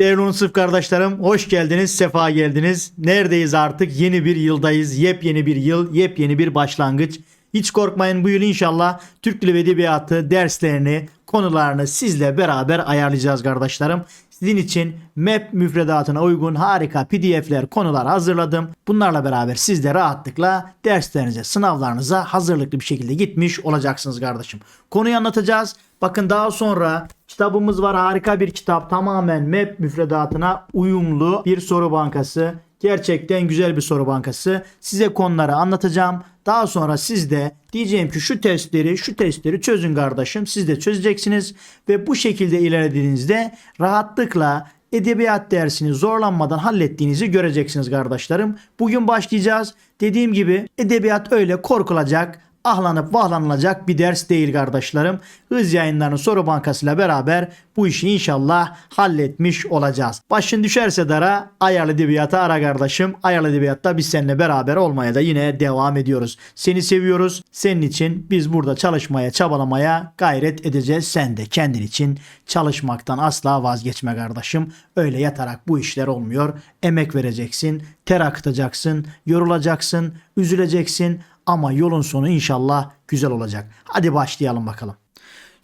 Değerli Unsuf kardeşlerim hoş geldiniz, sefa geldiniz. Neredeyiz artık? Yeni bir yıldayız. Yepyeni bir yıl, yepyeni bir başlangıç. Hiç korkmayın bu yıl inşallah Türk Dili ve Edebiyatı derslerini, konularını sizle beraber ayarlayacağız kardeşlerim. Sizin için MEP müfredatına uygun harika PDF'ler, konular hazırladım. Bunlarla beraber siz de rahatlıkla derslerinize, sınavlarınıza hazırlıklı bir şekilde gitmiş olacaksınız kardeşim. Konuyu anlatacağız. Bakın daha sonra kitabımız var. Harika bir kitap. Tamamen MEP müfredatına uyumlu bir soru bankası. Gerçekten güzel bir soru bankası. Size konuları anlatacağım. Daha sonra siz de diyeceğim ki şu testleri, şu testleri çözün kardeşim. Siz de çözeceksiniz ve bu şekilde ilerlediğinizde rahatlıkla edebiyat dersini zorlanmadan hallettiğinizi göreceksiniz kardeşlerim. Bugün başlayacağız. Dediğim gibi edebiyat öyle korkulacak, ahlanıp vahlanılacak bir ders değil kardeşlerim. Hız yayınlarının soru bankasıyla beraber bu işi inşallah halletmiş olacağız. Başın düşerse dara ayarlı edebiyata ara kardeşim. Ayarlı edebiyatta biz seninle beraber olmaya da yine devam ediyoruz. Seni seviyoruz. Senin için biz burada çalışmaya, çabalamaya gayret edeceğiz. Sen de kendin için çalışmaktan asla vazgeçme kardeşim. Öyle yatarak bu işler olmuyor. Emek vereceksin, ter akıtacaksın, yorulacaksın, üzüleceksin ama yolun sonu inşallah güzel olacak. Hadi başlayalım bakalım.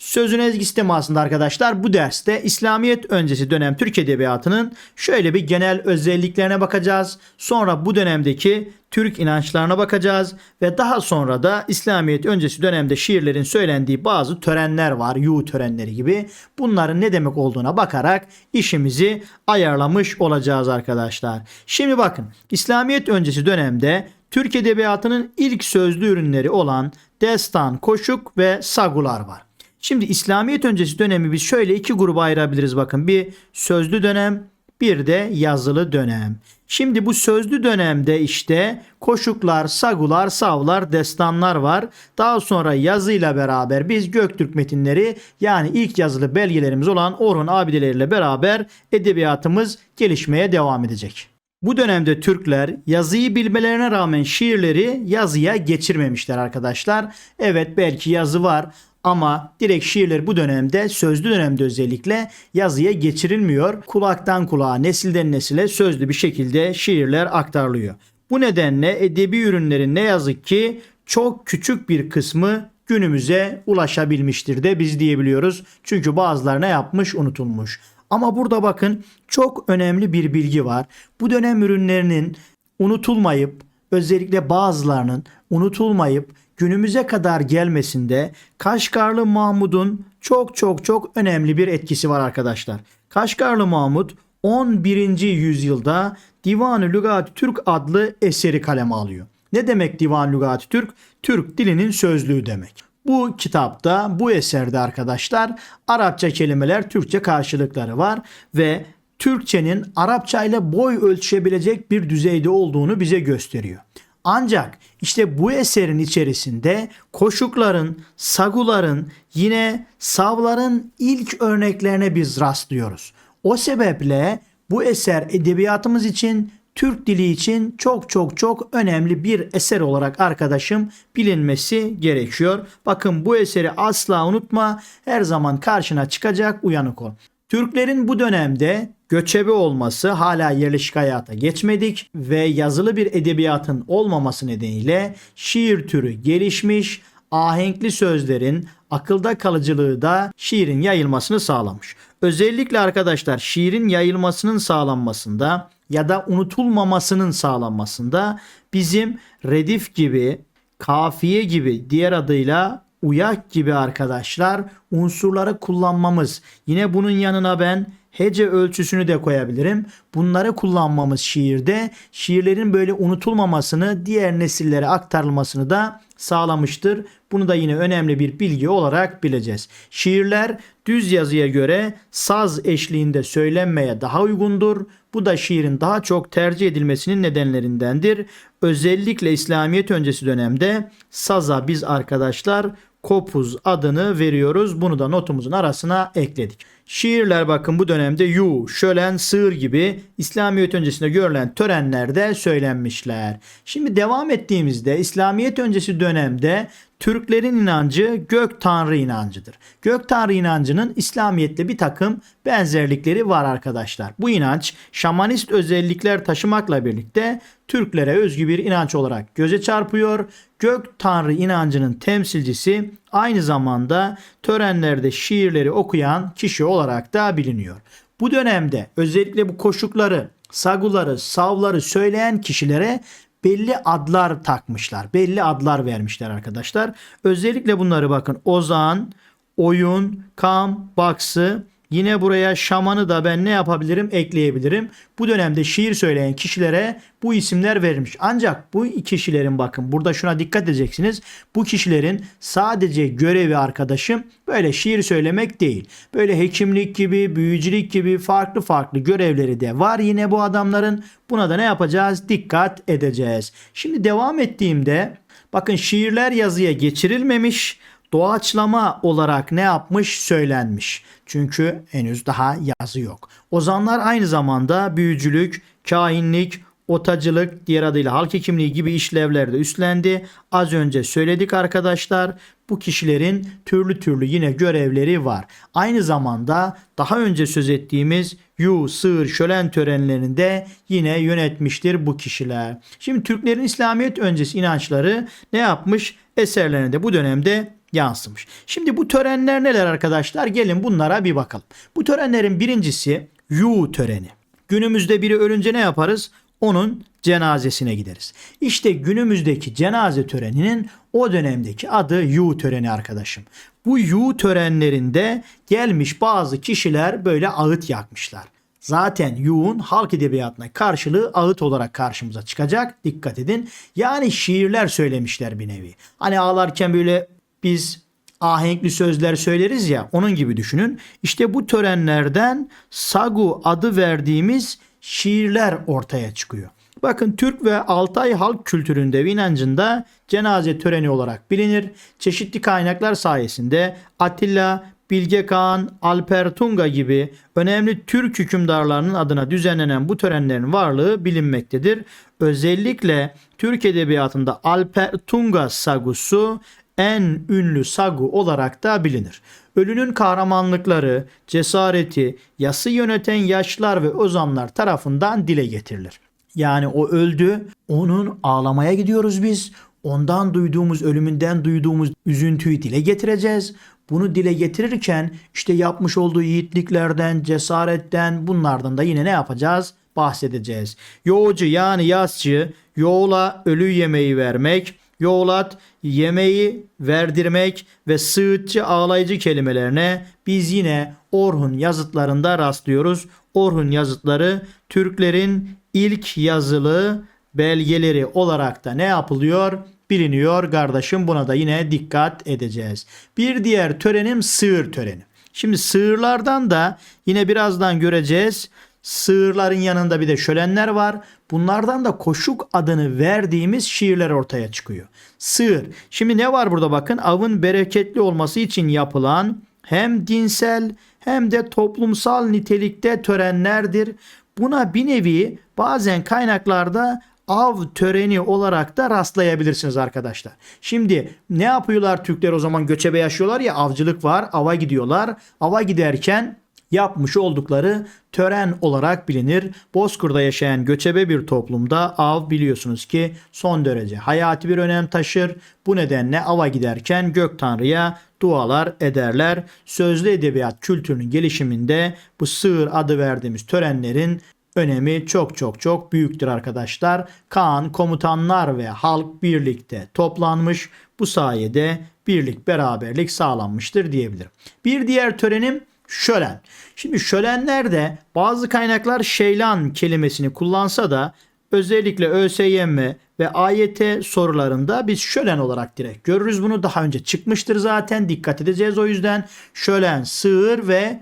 Sözün ezgisi temasında arkadaşlar bu derste İslamiyet öncesi dönem Türk Edebiyatı'nın şöyle bir genel özelliklerine bakacağız. Sonra bu dönemdeki Türk inançlarına bakacağız ve daha sonra da İslamiyet öncesi dönemde şiirlerin söylendiği bazı törenler var. Yu törenleri gibi. Bunların ne demek olduğuna bakarak işimizi ayarlamış olacağız arkadaşlar. Şimdi bakın İslamiyet öncesi dönemde Türk Edebiyatı'nın ilk sözlü ürünleri olan destan, koşuk ve sagular var. Şimdi İslamiyet öncesi dönemi biz şöyle iki gruba ayırabiliriz bakın. Bir sözlü dönem, bir de yazılı dönem. Şimdi bu sözlü dönemde işte koşuklar, sagular, savlar, destanlar var. Daha sonra yazıyla beraber biz Göktürk metinleri yani ilk yazılı belgelerimiz olan Orhun abideleriyle beraber edebiyatımız gelişmeye devam edecek. Bu dönemde Türkler yazıyı bilmelerine rağmen şiirleri yazıya geçirmemişler arkadaşlar. Evet belki yazı var ama direkt şiirler bu dönemde sözlü dönemde özellikle yazıya geçirilmiyor. Kulaktan kulağa, nesilden nesile sözlü bir şekilde şiirler aktarılıyor. Bu nedenle edebi ürünlerin ne yazık ki çok küçük bir kısmı günümüze ulaşabilmiştir de biz diyebiliyoruz. Çünkü bazıları ne yapmış unutulmuş. Ama burada bakın çok önemli bir bilgi var. Bu dönem ürünlerinin unutulmayıp özellikle bazılarının unutulmayıp günümüze kadar gelmesinde Kaşgarlı Mahmud'un çok çok çok önemli bir etkisi var arkadaşlar. Kaşgarlı Mahmud 11. yüzyılda Divan-ı Lügat Türk adlı eseri kaleme alıyor. Ne demek Divan Lügat Türk? Türk dilinin sözlüğü demek. Bu kitapta, bu eserde arkadaşlar Arapça kelimeler, Türkçe karşılıkları var ve Türkçenin Arapça ile boy ölçüşebilecek bir düzeyde olduğunu bize gösteriyor. Ancak işte bu eserin içerisinde koşukların, saguların, yine savların ilk örneklerine biz rastlıyoruz. O sebeple bu eser edebiyatımız için Türk dili için çok çok çok önemli bir eser olarak arkadaşım bilinmesi gerekiyor. Bakın bu eseri asla unutma. Her zaman karşına çıkacak uyanık ol. Türklerin bu dönemde göçebe olması hala yerleşik hayata geçmedik ve yazılı bir edebiyatın olmaması nedeniyle şiir türü gelişmiş, ahenkli sözlerin akılda kalıcılığı da şiirin yayılmasını sağlamış. Özellikle arkadaşlar şiirin yayılmasının sağlanmasında ya da unutulmamasının sağlanmasında bizim redif gibi, kafiye gibi diğer adıyla uyak gibi arkadaşlar unsurları kullanmamız. Yine bunun yanına ben hece ölçüsünü de koyabilirim. Bunları kullanmamız şiirde şiirlerin böyle unutulmamasını, diğer nesillere aktarılmasını da sağlamıştır. Bunu da yine önemli bir bilgi olarak bileceğiz. Şiirler düz yazıya göre saz eşliğinde söylenmeye daha uygundur. Bu da şiirin daha çok tercih edilmesinin nedenlerindendir. Özellikle İslamiyet öncesi dönemde saza biz arkadaşlar kopuz adını veriyoruz. Bunu da notumuzun arasına ekledik. Şiirler bakın bu dönemde yu, şölen, sığır gibi İslamiyet öncesinde görülen törenlerde söylenmişler. Şimdi devam ettiğimizde İslamiyet öncesi dönemde Türklerin inancı gök tanrı inancıdır. Gök tanrı inancının İslamiyetle bir takım benzerlikleri var arkadaşlar. Bu inanç şamanist özellikler taşımakla birlikte Türklere özgü bir inanç olarak göze çarpıyor. Gök tanrı inancının temsilcisi aynı zamanda törenlerde şiirleri okuyan kişi olarak da biliniyor. Bu dönemde özellikle bu koşukları, saguları, savları söyleyen kişilere belli adlar takmışlar. Belli adlar vermişler arkadaşlar. Özellikle bunları bakın. Ozan, oyun, kam, baksı, Yine buraya şamanı da ben ne yapabilirim? Ekleyebilirim. Bu dönemde şiir söyleyen kişilere bu isimler verilmiş. Ancak bu kişilerin bakın burada şuna dikkat edeceksiniz. Bu kişilerin sadece görevi arkadaşım böyle şiir söylemek değil. Böyle hekimlik gibi, büyücülük gibi farklı farklı görevleri de var yine bu adamların. Buna da ne yapacağız? Dikkat edeceğiz. Şimdi devam ettiğimde bakın şiirler yazıya geçirilmemiş doğaçlama olarak ne yapmış söylenmiş. Çünkü henüz daha yazı yok. Ozanlar aynı zamanda büyücülük, kahinlik, otacılık, diğer adıyla halk hekimliği gibi işlevlerde üstlendi. Az önce söyledik arkadaşlar. Bu kişilerin türlü türlü yine görevleri var. Aynı zamanda daha önce söz ettiğimiz yu, sığır, şölen törenlerinde yine yönetmiştir bu kişiler. Şimdi Türklerin İslamiyet öncesi inançları ne yapmış? Eserlerinde bu dönemde yansımış. Şimdi bu törenler neler arkadaşlar? Gelin bunlara bir bakalım. Bu törenlerin birincisi yu töreni. Günümüzde biri ölünce ne yaparız? Onun cenazesine gideriz. İşte günümüzdeki cenaze töreninin o dönemdeki adı yu töreni arkadaşım. Bu yu törenlerinde gelmiş bazı kişiler böyle ağıt yakmışlar. Zaten Yu'un halk edebiyatına karşılığı ağıt olarak karşımıza çıkacak. Dikkat edin. Yani şiirler söylemişler bir nevi. Hani ağlarken böyle biz ahenkli sözler söyleriz ya onun gibi düşünün. İşte bu törenlerden sagu adı verdiğimiz şiirler ortaya çıkıyor. Bakın Türk ve Altay halk kültüründe ve inancında cenaze töreni olarak bilinir. Çeşitli kaynaklar sayesinde Atilla, Bilge Kağan, Alper Tunga gibi önemli Türk hükümdarlarının adına düzenlenen bu törenlerin varlığı bilinmektedir. Özellikle Türk edebiyatında Alper Tunga sagusu en ünlü sagu olarak da bilinir. Ölünün kahramanlıkları, cesareti, yası yöneten yaşlar ve ozanlar tarafından dile getirilir. Yani o öldü, onun ağlamaya gidiyoruz biz. Ondan duyduğumuz, ölümünden duyduğumuz üzüntüyü dile getireceğiz. Bunu dile getirirken işte yapmış olduğu yiğitliklerden, cesaretten bunlardan da yine ne yapacağız? Bahsedeceğiz. Yoğucu yani yazçı, yoğula ölü yemeği vermek, yoğlat, yemeği verdirmek ve sığıtçı ağlayıcı kelimelerine biz yine Orhun yazıtlarında rastlıyoruz. Orhun yazıtları Türklerin ilk yazılı belgeleri olarak da ne yapılıyor? Biliniyor kardeşim buna da yine dikkat edeceğiz. Bir diğer törenim sığır töreni. Şimdi sığırlardan da yine birazdan göreceğiz. Sığırların yanında bir de şölenler var. Bunlardan da koşuk adını verdiğimiz şiirler ortaya çıkıyor. Sığır. Şimdi ne var burada bakın? Avın bereketli olması için yapılan hem dinsel hem de toplumsal nitelikte törenlerdir. Buna bir nevi bazen kaynaklarda av töreni olarak da rastlayabilirsiniz arkadaşlar. Şimdi ne yapıyorlar Türkler o zaman göçebe yaşıyorlar ya avcılık var ava gidiyorlar. Ava giderken yapmış oldukları tören olarak bilinir. Bozkır'da yaşayan göçebe bir toplumda av biliyorsunuz ki son derece hayati bir önem taşır. Bu nedenle ava giderken gök tanrıya dualar ederler. Sözlü edebiyat kültürünün gelişiminde bu sığır adı verdiğimiz törenlerin önemi çok çok çok büyüktür arkadaşlar. Kaan, komutanlar ve halk birlikte toplanmış. Bu sayede birlik beraberlik sağlanmıştır diyebilirim. Bir diğer törenim şölen. Şimdi şölenlerde bazı kaynaklar şeylan kelimesini kullansa da özellikle ÖSYM ve AYT sorularında biz şölen olarak direkt görürüz. Bunu daha önce çıkmıştır zaten. Dikkat edeceğiz o yüzden. Şölen, sığır ve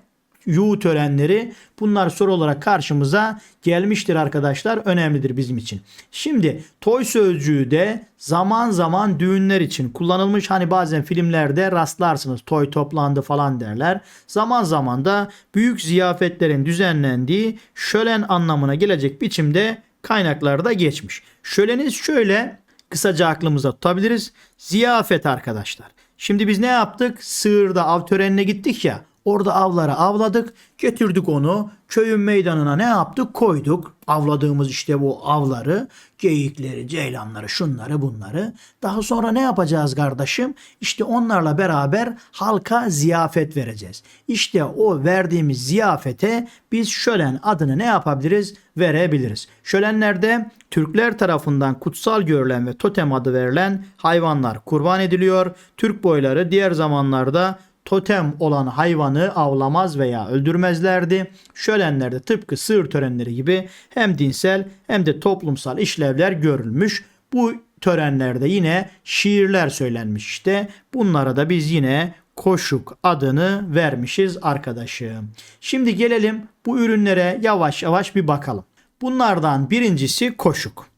yu törenleri bunlar soru olarak karşımıza gelmiştir arkadaşlar. Önemlidir bizim için. Şimdi toy sözcüğü de zaman zaman düğünler için kullanılmış. Hani bazen filmlerde rastlarsınız toy toplandı falan derler. Zaman zaman da büyük ziyafetlerin düzenlendiği şölen anlamına gelecek biçimde kaynaklarda geçmiş. Şöleniz şöyle kısaca aklımızda tutabiliriz. Ziyafet arkadaşlar. Şimdi biz ne yaptık? Sığırda av törenine gittik ya. Orada avları avladık. Getirdik onu. Köyün meydanına ne yaptık? Koyduk. Avladığımız işte bu avları, geyikleri, ceylanları, şunları bunları. Daha sonra ne yapacağız kardeşim? İşte onlarla beraber halka ziyafet vereceğiz. İşte o verdiğimiz ziyafete biz şölen adını ne yapabiliriz? Verebiliriz. Şölenlerde Türkler tarafından kutsal görülen ve totem adı verilen hayvanlar kurban ediliyor. Türk boyları diğer zamanlarda totem olan hayvanı avlamaz veya öldürmezlerdi. Şölenlerde tıpkı sığır törenleri gibi hem dinsel hem de toplumsal işlevler görülmüş. Bu törenlerde yine şiirler söylenmiş işte. Bunlara da biz yine koşuk adını vermişiz arkadaşım. Şimdi gelelim bu ürünlere yavaş yavaş bir bakalım. Bunlardan birincisi koşuk.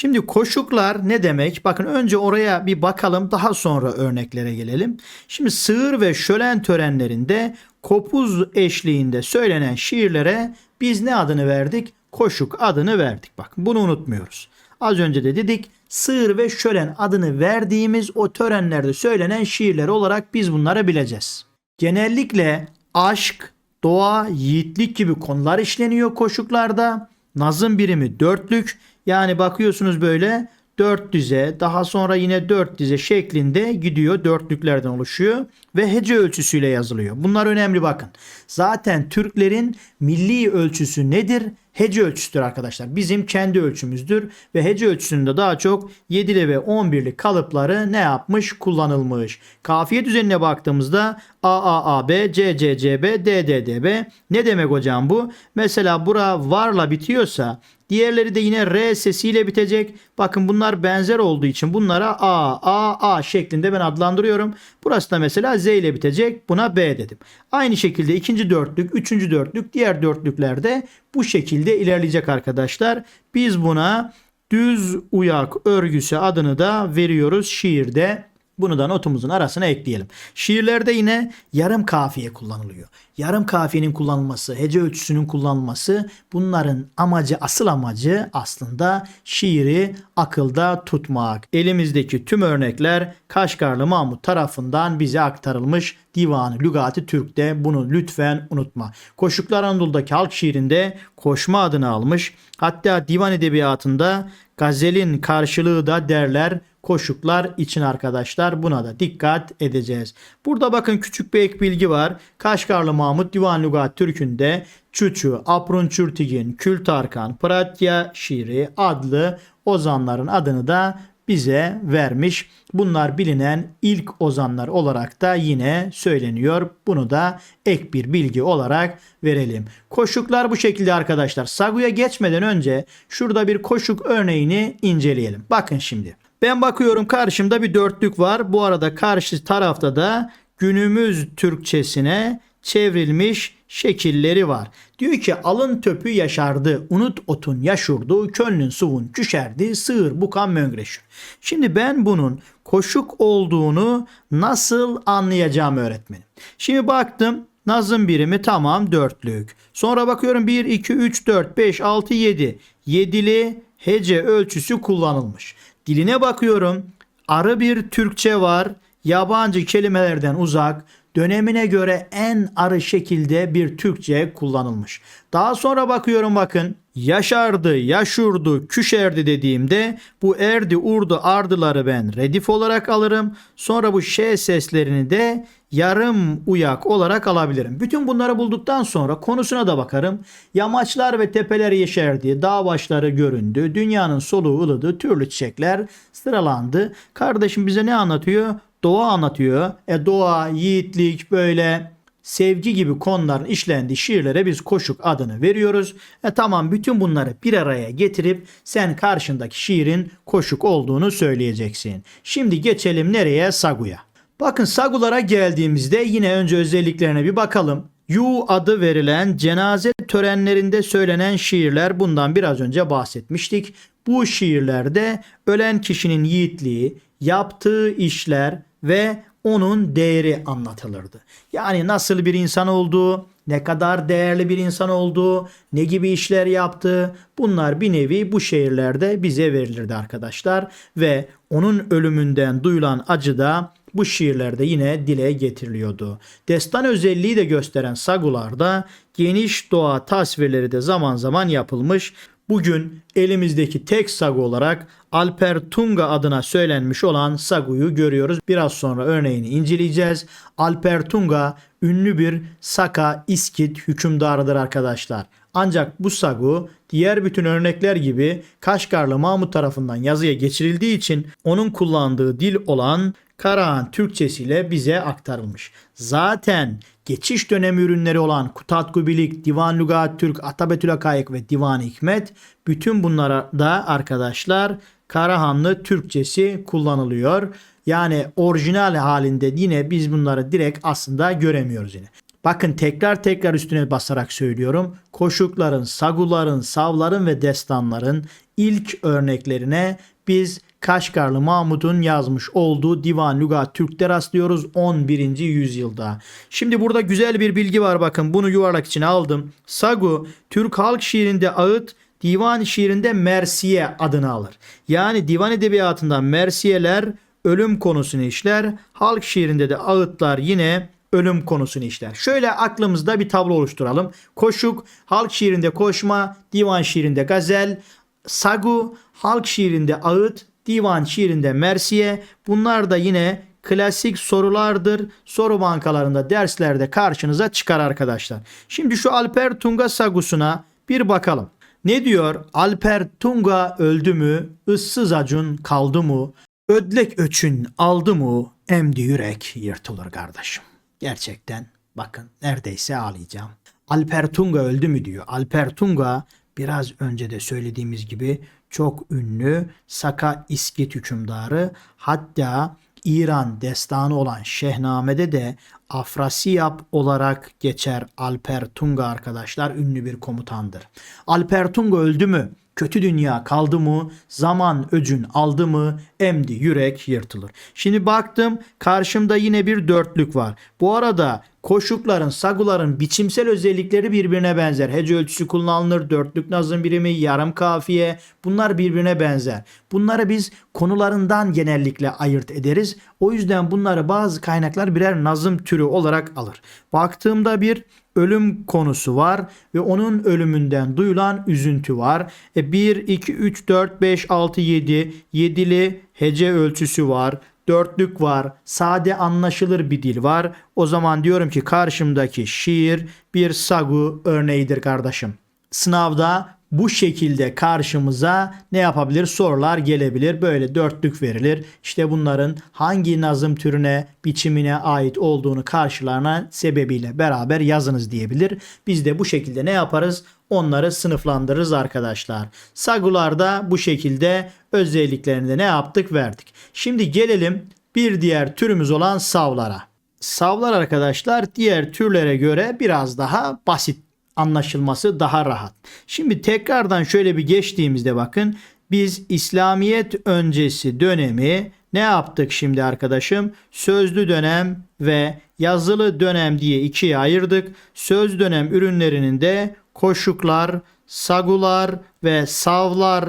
Şimdi koşuklar ne demek? Bakın önce oraya bir bakalım daha sonra örneklere gelelim. Şimdi sığır ve şölen törenlerinde kopuz eşliğinde söylenen şiirlere biz ne adını verdik? Koşuk adını verdik. Bak bunu unutmuyoruz. Az önce de dedik sığır ve şölen adını verdiğimiz o törenlerde söylenen şiirler olarak biz bunları bileceğiz. Genellikle aşk, doğa, yiğitlik gibi konular işleniyor koşuklarda. Nazım birimi dörtlük yani bakıyorsunuz böyle dört dize daha sonra yine dört dize şeklinde gidiyor dörtlüklerden oluşuyor ve hece ölçüsüyle yazılıyor. Bunlar önemli bakın. Zaten Türklerin milli ölçüsü nedir? Hece ölçüsüdür arkadaşlar. Bizim kendi ölçümüzdür ve hece ölçüsünde daha çok 7'li ve 11'li kalıpları ne yapmış? Kullanılmış. Kafiye düzenine baktığımızda A A A B C C C B D D D B ne demek hocam bu? Mesela bura varla bitiyorsa Diğerleri de yine R sesiyle bitecek. Bakın bunlar benzer olduğu için bunlara A, A, A şeklinde ben adlandırıyorum. Burası da mesela Z ile bitecek. Buna B dedim. Aynı şekilde ikinci dörtlük, üçüncü dörtlük, diğer dörtlüklerde bu şekilde ilerleyecek arkadaşlar. Biz buna düz uyak örgüsü adını da veriyoruz şiirde. Bunu da notumuzun arasına ekleyelim. Şiirlerde yine yarım kafiye kullanılıyor. Yarım kafiyenin kullanılması, hece ölçüsünün kullanılması bunların amacı, asıl amacı aslında şiiri akılda tutmak. Elimizdeki tüm örnekler Kaşgarlı Mahmut tarafından bize aktarılmış Divanı Lügati Türk'te bunu lütfen unutma. Koşuklar Anadolu'daki halk şiirinde koşma adını almış. Hatta divan edebiyatında gazelin karşılığı da derler koşuklar için arkadaşlar. Buna da dikkat edeceğiz. Burada bakın küçük bir ek bilgi var. Kaşgarlı Mahmut Divan Lugat Türk'ünde Çuçu, Aprun Çürtigin, Kül Tarkan, Pratya şiiri adlı ozanların adını da bize vermiş. Bunlar bilinen ilk ozanlar olarak da yine söyleniyor. Bunu da ek bir bilgi olarak verelim. Koşuklar bu şekilde arkadaşlar. Saguya geçmeden önce şurada bir koşuk örneğini inceleyelim. Bakın şimdi. Ben bakıyorum karşımda bir dörtlük var. Bu arada karşı tarafta da günümüz Türkçesine çevrilmiş şekilleri var. Diyor ki alın töpü yaşardı, unut otun yaşurdu, könlün suvun küşerdi, sığır bukan möngreşir. Şimdi ben bunun koşuk olduğunu nasıl anlayacağım öğretmenim? Şimdi baktım Nazım birimi tamam dörtlük. Sonra bakıyorum 1, 2, 3, 4, 5, 6, 7. Yedili hece ölçüsü kullanılmış. Diline bakıyorum. Arı bir Türkçe var. Yabancı kelimelerden uzak. Dönemine göre en arı şekilde bir Türkçe kullanılmış. Daha sonra bakıyorum bakın. Yaşardı, yaşurdu, küşerdi dediğimde bu erdi, urdu, ardıları ben redif olarak alırım. Sonra bu ş seslerini de yarım uyak olarak alabilirim. Bütün bunları bulduktan sonra konusuna da bakarım. Yamaçlar ve tepeler yeşerdi, dağ başları göründü, dünyanın soluğu ılıdı, türlü çiçekler sıralandı. Kardeşim bize ne anlatıyor? Doğa anlatıyor. E doğa, yiğitlik böyle sevgi gibi konuların işlendiği şiirlere biz koşuk adını veriyoruz. E tamam bütün bunları bir araya getirip sen karşındaki şiirin koşuk olduğunu söyleyeceksin. Şimdi geçelim nereye? Sagu'ya. Bakın sagulara geldiğimizde yine önce özelliklerine bir bakalım. Yu adı verilen cenaze törenlerinde söylenen şiirler bundan biraz önce bahsetmiştik. Bu şiirlerde ölen kişinin yiğitliği, yaptığı işler ve onun değeri anlatılırdı. Yani nasıl bir insan olduğu, ne kadar değerli bir insan olduğu, ne gibi işler yaptığı bunlar bir nevi bu şehirlerde bize verilirdi arkadaşlar ve onun ölümünden duyulan acı da bu şiirlerde yine dile getiriliyordu. Destan özelliği de gösteren sagularda geniş doğa tasvirleri de zaman zaman yapılmış. Bugün elimizdeki tek sagu olarak Alper Tunga adına söylenmiş olan saguyu görüyoruz. Biraz sonra örneğini inceleyeceğiz. Alper Tunga ünlü bir Saka İskit hükümdarıdır arkadaşlar. Ancak bu sagu diğer bütün örnekler gibi Kaşgarlı Mahmut tarafından yazıya geçirildiği için onun kullandığı dil olan Karahan Türkçesiyle bize aktarılmış. Zaten geçiş dönemi ürünleri olan Kutatku Bilik, Divan Lugat Türk, Atabetül Hakayık ve Divan Hikmet bütün bunlara da arkadaşlar Karahanlı Türkçesi kullanılıyor. Yani orijinal halinde yine biz bunları direkt aslında göremiyoruz yine. Bakın tekrar tekrar üstüne basarak söylüyorum. Koşukların, saguların, savların ve destanların ilk örneklerine biz Kaşgarlı Mahmud'un yazmış olduğu Divan Lugat Türk'te rastlıyoruz 11. yüzyılda. Şimdi burada güzel bir bilgi var bakın bunu yuvarlak içine aldım. Sagu Türk halk şiirinde ağıt, divan şiirinde mersiye adını alır. Yani divan edebiyatında mersiyeler ölüm konusunu işler. Halk şiirinde de ağıtlar yine ölüm konusunu işler. Şöyle aklımızda bir tablo oluşturalım. Koşuk, halk şiirinde koşma, divan şiirinde gazel, sagu, halk şiirinde ağıt, divan şiirinde mersiye. Bunlar da yine klasik sorulardır. Soru bankalarında derslerde karşınıza çıkar arkadaşlar. Şimdi şu Alper Tunga sagusuna bir bakalım. Ne diyor? Alper Tunga öldü mü? Issız acun kaldı mı? Ödlek öçün aldı mı? Emdi yürek yırtılır kardeşim. Gerçekten bakın neredeyse ağlayacağım. Alper Tunga öldü mü diyor. Alper Tunga biraz önce de söylediğimiz gibi çok ünlü Saka İskit hükümdarı hatta İran destanı olan Şehname'de de Afrasiyap olarak geçer Alper Tunga arkadaşlar ünlü bir komutandır. Alper Tunga öldü mü? Kötü dünya kaldı mı? Zaman öcün aldı mı? Emdi yürek yırtılır. Şimdi baktım karşımda yine bir dörtlük var. Bu arada koşukların, saguların biçimsel özellikleri birbirine benzer. Hece ölçüsü kullanılır, dörtlük nazım birimi, yarım kafiye bunlar birbirine benzer. Bunları biz konularından genellikle ayırt ederiz. O yüzden bunları bazı kaynaklar birer nazım türü olarak alır. Baktığımda bir ölüm konusu var ve onun ölümünden duyulan üzüntü var. E 1, 2, 3, 4, 5, 6, 7, 7'li hece ölçüsü var. Dörtlük var. Sade anlaşılır bir dil var. O zaman diyorum ki karşımdaki şiir bir sagu örneğidir kardeşim. Sınavda bu şekilde karşımıza ne yapabilir? Sorular gelebilir. Böyle dörtlük verilir. İşte bunların hangi nazım türüne, biçimine ait olduğunu karşılarına sebebiyle beraber yazınız diyebilir. Biz de bu şekilde ne yaparız? Onları sınıflandırırız arkadaşlar. Sagularda bu şekilde özelliklerini de ne yaptık verdik. Şimdi gelelim bir diğer türümüz olan savlara. Savlar arkadaşlar diğer türlere göre biraz daha basit anlaşılması daha rahat. Şimdi tekrardan şöyle bir geçtiğimizde bakın biz İslamiyet öncesi dönemi ne yaptık şimdi arkadaşım? Sözlü dönem ve yazılı dönem diye ikiye ayırdık. Söz dönem ürünlerinin de koşuklar, sagular ve savlar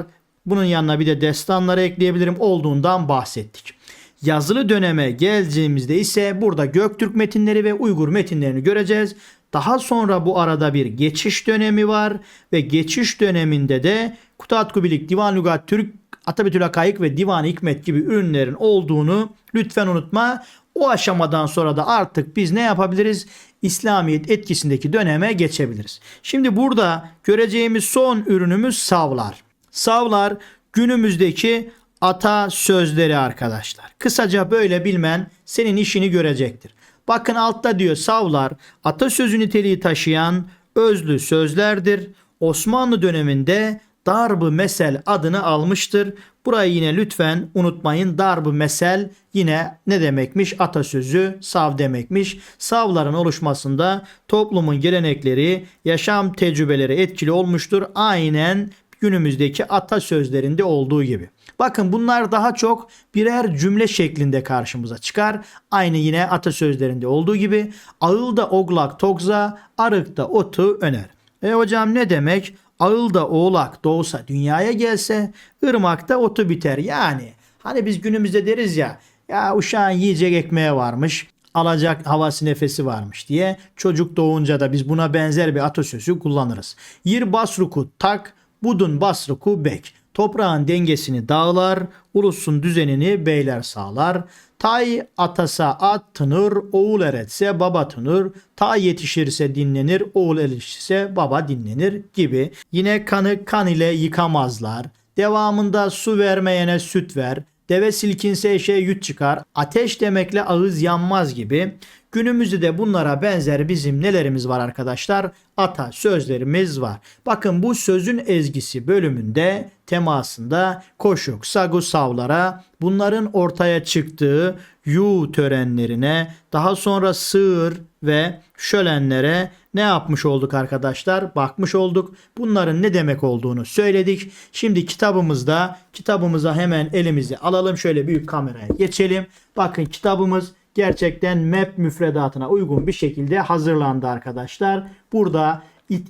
bunun yanına bir de destanları ekleyebilirim olduğundan bahsettik. Yazılı döneme geldiğimizde ise burada Göktürk metinleri ve Uygur metinlerini göreceğiz. Daha sonra bu arada bir geçiş dönemi var ve geçiş döneminde de Kutatku Bilik, Divan Lugat Türk, Atabetül Hakayık ve Divan Hikmet gibi ürünlerin olduğunu lütfen unutma. O aşamadan sonra da artık biz ne yapabiliriz? İslamiyet etkisindeki döneme geçebiliriz. Şimdi burada göreceğimiz son ürünümüz savlar. Savlar günümüzdeki ata sözleri arkadaşlar. Kısaca böyle bilmen senin işini görecektir. Bakın altta diyor savlar atasözü niteliği taşıyan özlü sözlerdir. Osmanlı döneminde darb mesel adını almıştır. Burayı yine lütfen unutmayın. darb mesel yine ne demekmiş? Atasözü sav demekmiş. Savların oluşmasında toplumun gelenekleri, yaşam tecrübeleri etkili olmuştur. Aynen günümüzdeki atasözlerinde olduğu gibi. Bakın bunlar daha çok birer cümle şeklinde karşımıza çıkar. Aynı yine atasözlerinde olduğu gibi ağılda oglak tokza, arıkta otu öner. E hocam ne demek? Ağılda oğlak doğsa dünyaya gelse, ırmakta otu biter. Yani hani biz günümüzde deriz ya, ya uşağın yiyecek ekmeği varmış, alacak havası nefesi varmış diye çocuk doğunca da biz buna benzer bir atasözü kullanırız. Yir basruku tak, budun basruku bek. Toprağın dengesini dağlar, ulusun düzenini beyler sağlar. Tay atasa at tınır, oğul eretse baba tınır. Tay yetişirse dinlenir, oğul erişirse baba dinlenir gibi. Yine kanı kan ile yıkamazlar. Devamında su vermeyene süt ver. Deve silkinse eşeğe yut çıkar. Ateş demekle ağız yanmaz gibi. Günümüzde de bunlara benzer bizim nelerimiz var arkadaşlar? Ata sözlerimiz var. Bakın bu sözün ezgisi bölümünde temasında koşuk, sagu savlara bunların ortaya çıktığı yu törenlerine daha sonra sığır ve şölenlere ne yapmış olduk arkadaşlar? Bakmış olduk. Bunların ne demek olduğunu söyledik. Şimdi kitabımızda kitabımıza hemen elimizi alalım. Şöyle büyük kameraya geçelim. Bakın kitabımız gerçekten map müfredatına uygun bir şekilde hazırlandı arkadaşlar. Burada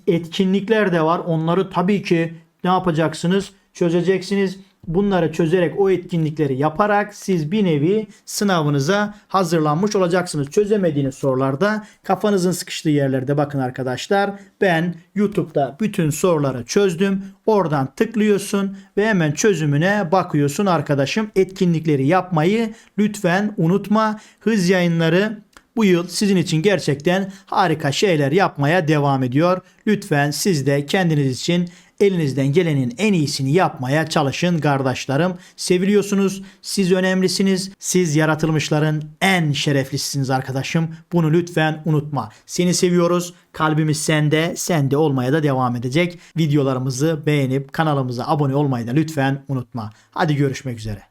etkinlikler de var. Onları tabii ki ne yapacaksınız? Çözeceksiniz. Bunları çözerek o etkinlikleri yaparak siz bir nevi sınavınıza hazırlanmış olacaksınız. Çözemediğiniz sorularda kafanızın sıkıştığı yerlerde bakın arkadaşlar. Ben YouTube'da bütün soruları çözdüm. Oradan tıklıyorsun ve hemen çözümüne bakıyorsun arkadaşım. Etkinlikleri yapmayı lütfen unutma. Hız yayınları bu yıl sizin için gerçekten harika şeyler yapmaya devam ediyor. Lütfen siz de kendiniz için elinizden gelenin en iyisini yapmaya çalışın kardeşlerim. Seviliyorsunuz. Siz önemlisiniz. Siz yaratılmışların en şereflisiniz arkadaşım. Bunu lütfen unutma. Seni seviyoruz. Kalbimiz sende. Sende olmaya da devam edecek. Videolarımızı beğenip kanalımıza abone olmayı da lütfen unutma. Hadi görüşmek üzere.